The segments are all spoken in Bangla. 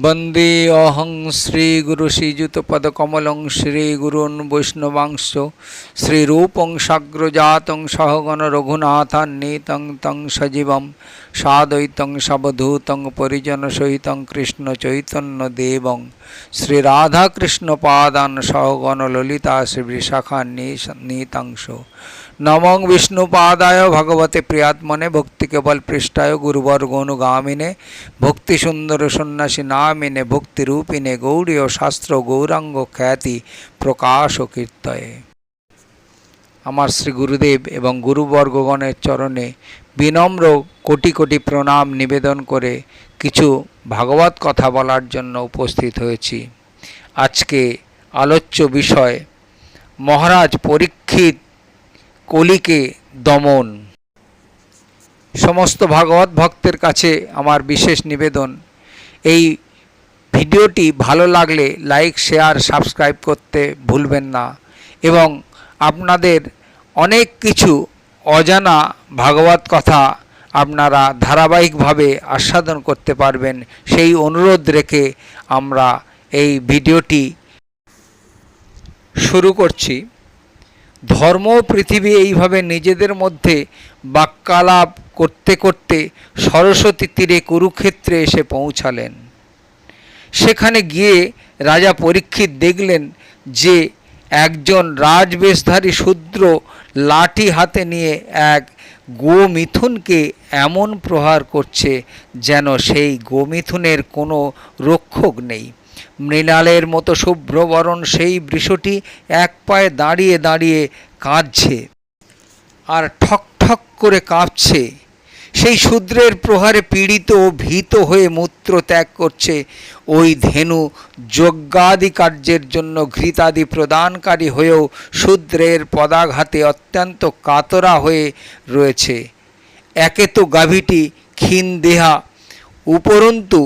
বন্দে অহং শ্রী গুরু শ্রীগুরু শ্রীযুতপদকমলং শ্রীগুরুন বৈষ্ণবাংশ শ্রীরূপং সাগ্রজাতং সহগণ রঘুনাথান্বিতং তং সজীবং সাদৈতং সবধূতং পরিজন পরিজনসহিতং কৃষ্ণ চৈতন্য দেবং শ্রীরাধাকৃষ্ণপাদান সহগণ ললিতা শ্রীবিশাখান্বিতাংশ নমং বিষ্ণুপাদায় ভগবতে প্রিয়াত্মনে ভক্তি কেবল পৃষ্ঠায় গুরুবর্গনুগামিনে ভক্তি সুন্দর সন্ন্যাসী নামিনে ভক্তিরূপিণে গৌরীয় শাস্ত্র গৌরাঙ্গ খ্যাতি প্রকাশ কীর্তয়ে আমার শ্রী গুরুদেব এবং গুরুবর্গগণের চরণে বিনম্র কোটি কোটি প্রণাম নিবেদন করে কিছু ভাগবত কথা বলার জন্য উপস্থিত হয়েছি আজকে আলোচ্য বিষয় মহারাজ পরীক্ষিত কলিকে দমন। সমস্ত ভাগবত ভক্তের কাছে আমার বিশেষ নিবেদন। এই ভিডিওটি ভালো লাগলে লাইক, শেয়ার, সাবস্ক্রাইব করতে ভুলবেন না এবং আপনাদের অনেক কিছু অজানা ভাগবত কথা আপনারা ধারাবাহিকভাবে আস্বাদন করতে পারবেন। সেই অনুরোধ রেখে আমরা এই ভিডিওটি শুরু করছি। ধর্ম পৃথিবী এইভাবে নিজেদের মধ্যে বাক্যালাপ করতে করতে সরস্বতী তীরে কুরুক্ষেত্রে এসে পৌঁছালেন। সেখানে গিয়ে রাজা পরীক্ষিত দেখলেন যে একজন রাজবেশধারী শূদ্র লাঠি হাতে নিয়ে এক গোমিথুনকে এমন প্রহার করছে যেন সেই গোমিথুনের কোনো রক্ষক নেই। মৃণালের মতো শুভ্রবরণ সেই বৃষটি এক পায়ে দাঁড়িয়ে দাঁড়িয়ে কাঁদছে আর ঠক ঠক করে কাঁপছে। সেই শূদ্রের প্রহারে পীড়িত ও ভীত হয়ে মূত্র ত্যাগ করছে। ওই ধেনু যজ্ঞাদি কার্যের জন্য ঘৃতাদি প্রদানকারী হয়েও শূদ্রের পদাঘাতে অত্যন্ত কাতরা হয়ে রয়েছে। একে তো গাভীটি ক্ষীণ দেহা, উপরন্তু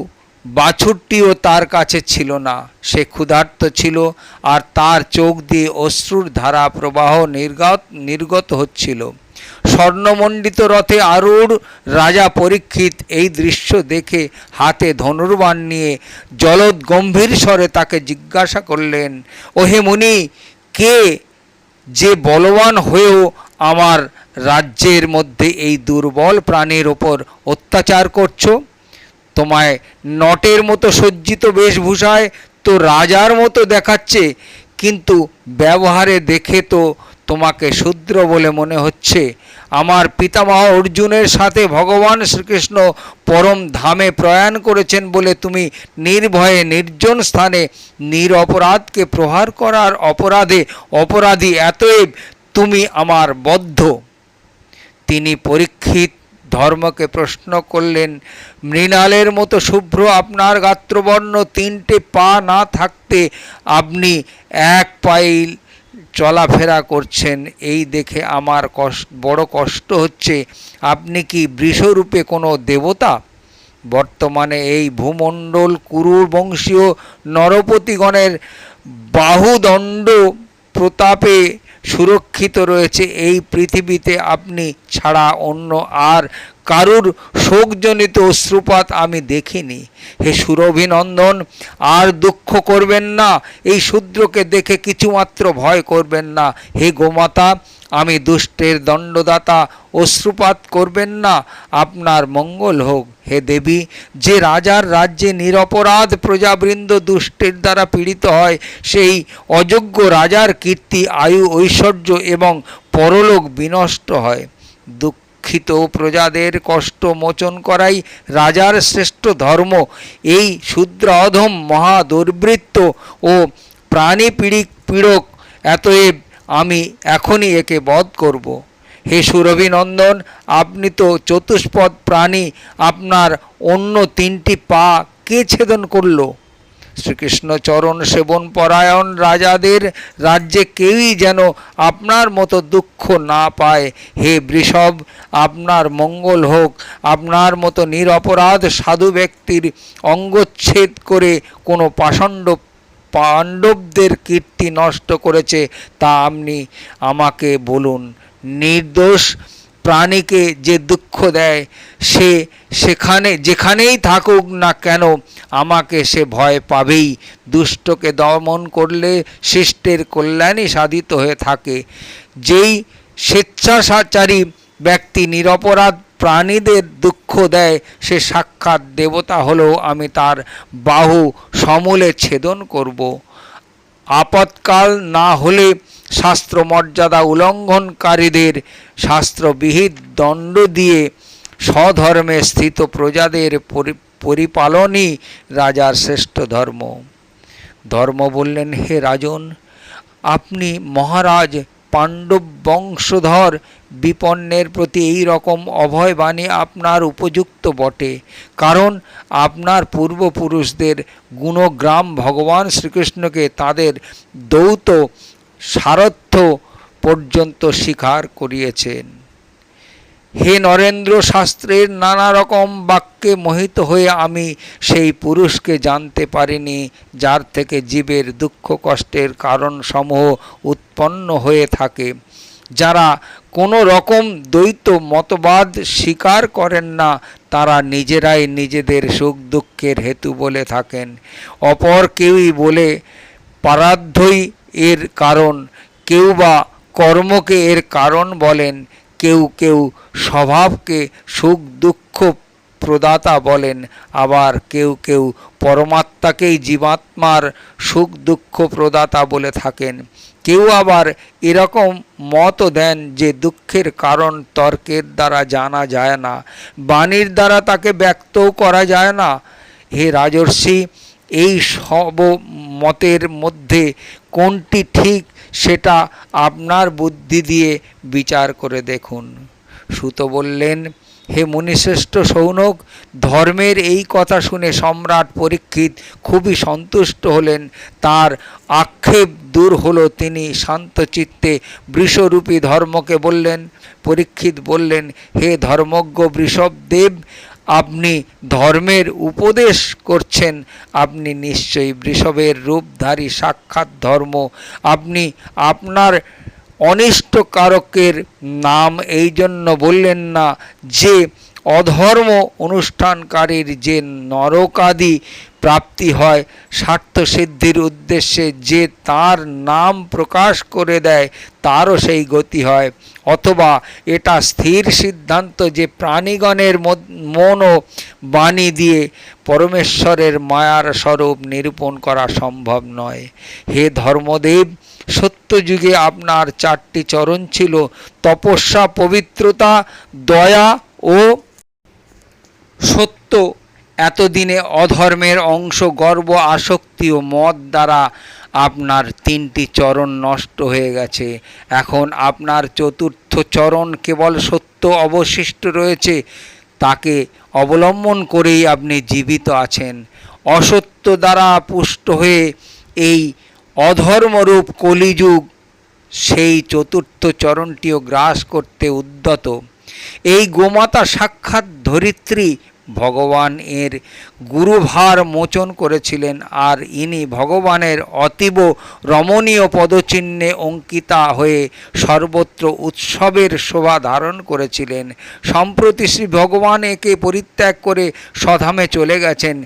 বাছুরটিও তার কাছে ছিল না। সে ক্ষুধার্ত ছিল আর তার চোখ দিয়ে অশ্রুর ধারা প্রবাহ নির্গত নির্গত হচ্ছিল। স্বর্ণমণ্ডিত রথে আরূঢ় রাজা পরীক্ষিত এই দৃশ্য দেখে হাতে ধনুর্বাণ নিয়ে জলদ গম্ভীর স্বরে তাকে জিজ্ঞাসা করলেন, ওহে মুনি, কে যে বলবান হয়েও আমার রাজ্যের মধ্যে এই দুর্বল প্রাণীর ওপর অত্যাচার করছ? তোমায় নটের মতো সজ্জিত বেশভূষায় তো রাজার মতো দেখাচ্ছে, কিন্তু ব্যবহারে দেখে তো তোমাকে শূদ্র বলে মনে হচ্ছে। আমার পিতামহ অর্জুনের সাথে ভগবান শ্রীকৃষ্ণ পরম ধামে প্রয়াণ করেছেন বলে তুমি নির্ভয়ে নির্জন স্থানে নিরপরাধকে প্রহার করার অপরাধে অপরাধী এতএব তুমি আমার বদ্ধ। তিনি পরীক্ষিত ধর্মকে প্রশ্ন করলেন, মৃণালের মতো শুভ্র আপনার গাত্রবর্ণ তিনটে পা না থাকতে আপনি এক পাইল চলাফেরা করছেন। এই দেখে আমার কষ্ট বড় কষ্ট হচ্ছে। আপনি কি বৃষরূপে কোনো দেবতা? বর্তমানে এই ভূমণ্ডল কুরুর বংশীয় নরপতিগণের বাহুদণ্ড প্রতাপে সুরক্ষিত রয়েছে এই পৃথিবীতে আপনি ছাড়া অন্য আর কারুর শোকজনিত অশ্রুপাত আমি দেখিনি। হে সুরভিনন্দন, আর দুঃখ করবেন না, এই শূদ্রকে দেখে কিছুমাত্র ভয় করবেন না। হে গোমাতা আমি দুষ্টের দণ্ডদাতা, অশ্রুপাত করবেন না। আপনার মঙ্গল হোক। হে দেবী, যে রাজার রাজ্যে নিরপরাধ প্রজাবৃন্দ দুষ্টের দ্বারা পীড়িত হয়, সেই অযোগ্য রাজার কীর্তি, আয়ু, ঐশ্বর্য এবং পরলোক বিনষ্ট হয়। দুঃখিত প্রজাদের কষ্ট মোচন করাই রাজার শ্রেষ্ঠ ধর্ম। এই শূদ্র অধম মহা দুর্বৃত্ত ও প্রাণী পীড়িক পীড়ক, এতএব আমি এখনই একে বধ করব। হে সুরভিনন্দন, আপনি তো চতুষ্পদ প্রাণী, আপনার অন্য তিনটি পা কে ছেদন করল? শ্রীকৃষ্ণ চরণ সেবন পরায়ণ রাজাদের রাজ্যে কেউই যেন আপনার মতো দুঃখ না পায়। হে বৃষভ, আপনার মঙ্গল হোক, আপনার মতো নিরপরাধ সাধু ব্যক্তির অঙ্গচ্ছেদ করে কোনো পাষণ্ড পাণ্ডবদের কীর্তি নষ্ট করেছে, তা আপনি আমাকে বলুন। নির্দোষ প্রাণীকে যে দুঃখ দেয়, সে সেখানে, যেখানেই থাকুক না কেন, আমাকে সে ভয় পাবেই। দুষ্টকে দমন করলে শিষ্টের কল্যাণই সাধিত হয়ে থাকে। যেই স্বেচ্ছাচারী ব্যক্তি নিরপরাধ প্রাণীদের দুঃখ দেয়, সে সাক্ষাৎ দেবতা হলেও আমি তার বাহু সমূলে ছেদন করব। আপৎকাল না হলে শাস্ত্র মর্যাদা উল্লঙ্ঘনকারীদের শাস্ত্রবিহিত দণ্ড দিয়ে স্বধর্মে স্থিত প্রজাদের পরি- পরিপালনই রাজার শ্রেষ্ঠ ধর্ম। ধর্ম বললেন, হে রাজন, আপনি মহারাজ পাণ্ডব বংশধর বিপন্নের প্রতি এই রকম অভয় বাণী আপনার উপযুক্ত বটে। কারণ আপনার পূর্বপুরুষদের গুণগ্রাম ভগবান শ্রীকৃষ্ণকে তাদের দৌত সারথ্য পর্যন্ত স্বীকার করিয়েছেন। হে নরেন্দ্র শাস্ত্রের নানা রকম বাক্যে মোহিত হয়ে আমি সেই পুরুষকে জানতে পারিনি, যার থেকে জীবের দুঃখ কষ্টের কারণ সমূহ উৎপন্ন হয়ে থাকে। যারা কোনো রকম দ্বৈত মতবাদ স্বীকার করেন না, তারা নিজেরাই নিজেদের সুখ দুঃখের হেতু বলে থাকেন। অপর কেউই বলে পারাধ্যই এর কারণ, কেউ বা কর্মকে এর কারণ বলেন। কেউ কেউ স্বভাবকে সুখ দুঃখ প্রদাতা বলেন, আবার কেউ কেউ পরমাত্মাকেই জীবাত্মার সুখ দুঃখ প্রদাতা বলে থাকেন। কেউ আবার এরকম মত দেন যে দুঃখের কারণ তর্কের দ্বারা জানা যায় না, বাণীর দ্বারা তাকে ব্যক্তও করা যায় না। হে রাজর্ষি, এই সব মতের মধ্যে কোনটি ঠিক সেটা আপনার বুদ্ধি দিয়ে বিচার করে দেখুন। সুত বললেন, হে মুনিশ্রেষ্ঠ সৌনক, ধর্মের এই কথা শুনে সম্রাট পরীক্ষিত খুবই সন্তুষ্ট হলেন। তার আক্ষেপ দূর হলো। তিনি শান্তচিত্তে বৃষরূপী ধর্মকে বললেন, পরীক্ষিত বললেন, হে ধর্মজ্ঞ বৃষভদেব আপনি ধর্মের উপদেশ করছেন, আপনি নিশ্চয়ই বৃষভের রূপধারী সাক্ষাৎ ধর্ম। আপনি আপনার অনিষ্টকারকের নাম এই জন্য বললেন না যে, অধর্ম অনুষ্ঠানকারীর যে নরকাদি প্রাপ্তি হয় স্বার্থ সিদ্ধির উদ্দেশ্যে যে তার নাম প্রকাশ করে দেয়, তারও সেই গতি হয়। অথবা এটা স্থির সিদ্ধান্ত যে প্রাণীগণের মন ও বাণী দিয়ে পরমেশ্বরের মায়ার স্বরূপ নিরূপণ করা সম্ভব নয়। হে ধর্মদেব, সত্যযুগে আপনার চারটি চরণ ছিল, তপস্যা, পবিত্রতা, দয়া ও সত্য। এতদিনে অধর্মের অংশ গর্ব, আসক্তি ও মদ দ্বারা আপনার তিনটি চরণ নষ্ট হয়ে গেছে। এখন আপনার চতুর্থ চরণ কেবল সত্য অবশিষ্ট রয়েছে। তাকে অবলম্বন করেই আপনি জীবিত আছেন। অসত্য দ্বারা পুষ্ট হয়ে এই অধর্মরূপ কলিযুগ সেই চতুর্থ চরণটিও গ্রাস করতে উদ্যত। এই গোমাতা সাক্ষাৎ ধরিত্রী ভগবান এর গুরুভার মোচন করেছিলেন আর ইনি ভগবানের অতীব রমণীয় পদচিহ্নে অঙ্কিতা হয়ে সর্বত্র উৎসবের শোভা ধারণ করেছিলেন। সম্প্রতি শ্রী ভগবান একে পরিত্যাগ করে স্বধামে চলে গেছেন।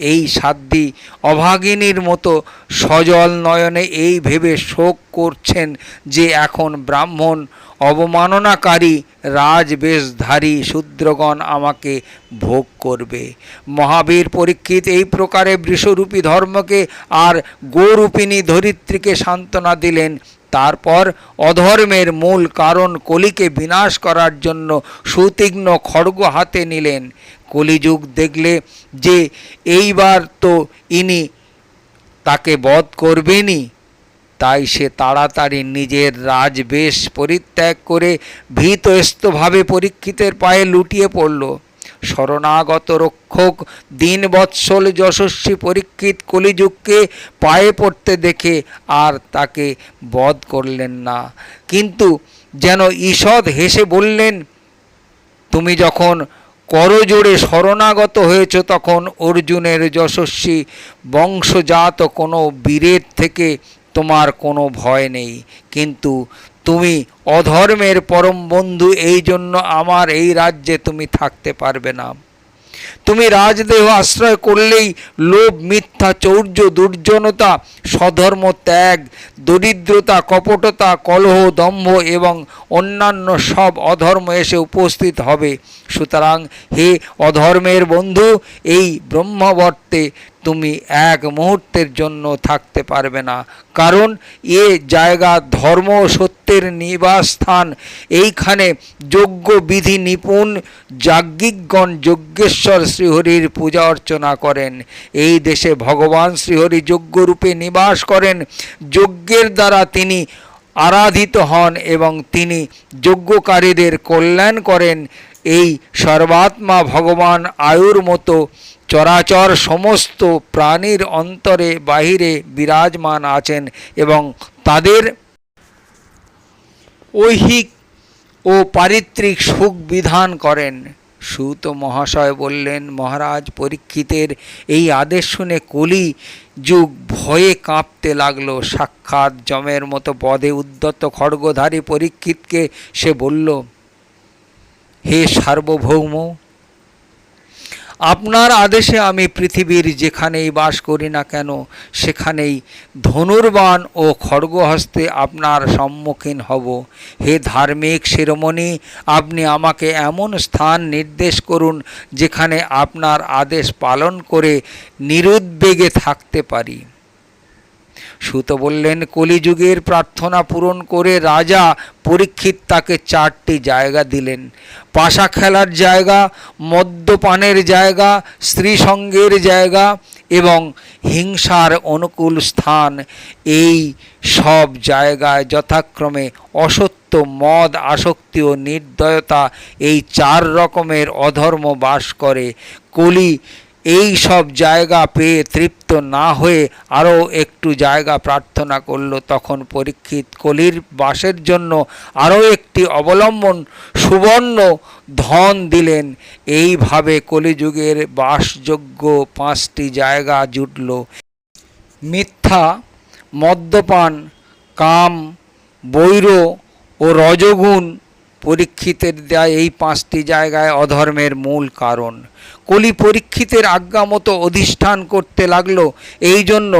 এই সাধ্যি অভাগিনীর মতো সজল নয়নে এই ভেবে শোক করছেন যে এখন ব্রাহ্মণ অবমাননাকারী রাজবেশধারী শূদ্রগণ আমাকে ভোগ করবে। মহাবীর পরীক্ষিত এই প্রকারে বৃষরূপী ধর্মকে আর গোরূপিণী ধরিত্রীকে সান্ত্বনা দিলেন তারপর অধর্মের মূল কারণ কলিকে বিনাশ করার জন্য সুতীক্ষ্ণ খড়গ হাতে নিলেন। কলিযুগ দেখলে যে এইবার তো ইনি তাকে বধ করবেনই। তাই সে তাড়াতাড়ি নিজের রাজবেশ পরিত্যাগ করে ভীতস্তভাবে পরীক্ষিতের পায়ে লুটিয়ে পড়ল। শরণাগত রক্ষক দিন বৎসল যশস্বী পরীক্ষিত কলিযুগকে পায়ে পড়তে দেখে আর তাকে বধ করলেন না। কিন্তু যেন ঈষৎ হেসে বললেন, তুমি যখন করজোড়ে শরণাগত হয়েছ তখন অর্জুনের যশস্বী বংশজাত কোনো বীরের থেকে তোমার কোনো ভয় নেই। কিন্তু তুমি অধর্মের পরম বন্ধু এই জন্য আমার এই রাজ্যে তুমি থাকতে পারবে না। তুমি রাজদেহ আশ্রয় করলেই লোভ, মিথ্যা, চৌর্য, দুর্জনতা, স্বধর্ম, ত্যাগ, দরিদ্রতা, কপটতা, কলহ, দম্ভ এবং অন্যান্য সব অধর্ম এসে উপস্থিত হবে। সুতরাং হে অধর্মের বন্ধু, এই ব্রহ্মবর্তে তুমি এক মুহূর্তের জন্য থাকতে পারবে না। কারণ এ জায়গা ধর্ম সত্যের নিবাস স্থান এইখানে যোগ্য বিধি নিপুণ যাজ্ঞিকগণ যজ্ঞেশ্বর শ্রীহরির পূজা অর্চনা করেন। এই দেশে ভগবান শ্রীহরি যজ্ঞরূপে নিবাস করেন। যজ্ঞের দ্বারা তিনি আরাধিত হন এবং তিনি যজ্ঞকারীদের কল্যাণ করেন। এই সর্বাত্মা ভগবান আয়ুর মতো চরাচর সমস্ত প্রাণীর অন্তরে বাহিরে বিরাজমান আছেন এবং তাদের ঐহিক ও পারিত্রিক সুখ বিধান করেন। সুত মহাশয় বললেন, মহারাজ, পরীক্ষিতের এই আদেশ শুনে কলি যুগ ভয়ে কাঁপতে লাগল। সাক্ষাৎ জমের মতো পদে উদ্যত খড়গধারী পরীক্ষিতকে সে বলল, হে সার্বভৌম আপনার আদেশে আমি পৃথিবীর যেখানেই বাস করি না কেন, সেখানেই ধনুর্বাণ ও খড়গহস্তে আপনার সম্মুখীন হব। হে ধার্মিক শিরোমণি, আপনি আমাকে এমন স্থান নির্দেশ করুন যেখানে আপনার আদেশ পালন করে নিরুদ্বেগে থাকতে পারি। সুত বললেন, কলিযুগের প্রার্থনা পূরণ করে রাজা পরীক্ষিত তাকে চারটি জায়গা দিলেন। পাশা খেলার জায়গা, মদ্যপানের জায়গা স্ত্রী সঙ্গের জায়গা এবং হিংসার অনুকূল স্থান। এই সব জায়গায় যথাক্রমে অসত্য, মদ, আসক্তি ও নির্দয়তা এই চার রকমের অধর্ম বাস করে। কলি এই সব জায়গা পেয়ে তৃপ্ত না হয়ে আরও একটু জায়গা প্রার্থনা করল। তখন পরীক্ষিত কলির বাসের জন্য আরও একটি অবলম্বন সুবর্ণ ধন দিলেন। এইভাবে কলিযুগের বাসযোগ্য পাঁচটি জায়গা জুটল। মিথ্যা, মদ্যপান, কাম, বৈর ও রজগুণ পরীক্ষিতের দেয় এই পাঁচটি জায়গায় অধর্মের মূল কারণ। কলি পরীক্ষিতের আজ্ঞা মতো অধিষ্ঠান করতে লাগল, এই জন্য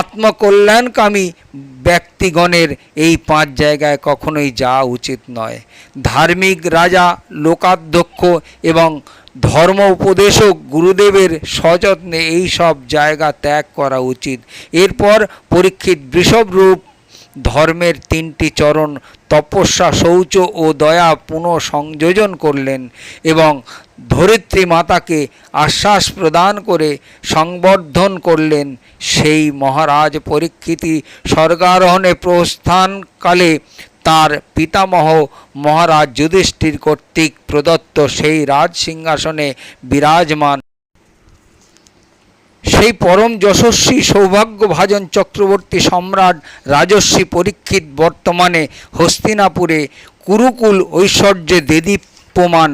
আত্মকল্যাণকামী ব্যক্তিগণের এই পাঁচ জায়গায় কখনোই যাওয়া উচিত নয়। ধার্মিক রাজা, লোকাধ্যক্ষ এবং ধর্ম উপদেশক গুরুদেবের সযত্নে এই সব জায়গা ত্যাগ করা উচিত। এরপর পরীক্ষিত বৃষভ রূপ ধর্মের তিনটি চরণ তপস্যা, শৌচ ও দয়া পুনঃ সংযোজন করলেন এবং ধরিত্রী মাতাকে আশ্বাস প্রদান করে সংবর্ধন করলেন। সেই মহারাজ পরীক্ষিতি স্বর্গারোহণে প্রস্থানকালে তার পিতামহ মহারাজ যুধিষ্ঠির কর্তৃক প্রদত্ত সেই রাজ সিংহাসনে বিরাজমান সেই পরম যশস্বী সৌভাগ্যভাজন চক্রবর্তী সম্রাট রাজস্বী পরীক্ষিত বর্তমানে হস্তিনাপুরে কুরুকুল ঐশ্বর্যে দেদীপ্যমান।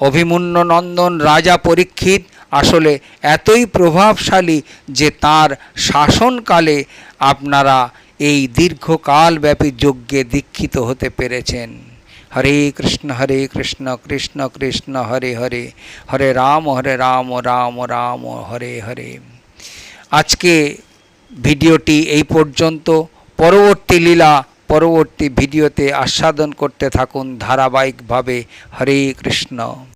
অভিমন্যু নন্দন রাজা পরীক্ষিত আসলে এতই প্রভাবশালী যে তার শাসনকালে আপনারা এই দীর্ঘকালব্যাপী যজ্ঞে দীক্ষিত হতে পেরেছেন। হরে কৃষ্ণ হরে কৃষ্ণ কৃষ্ণ কৃষ্ণ, হরে হরে। হরে রাম হরে রাম রাম রাম, হরে হরে। আজকে ভিডিওটি এই পর্যন্ত। পরবর্তী লীলা, পরবর্তী ভিডিওতে আস্বাদন করতে থাকুন ধারাবাহিকভাবে। হরে কৃষ্ণ।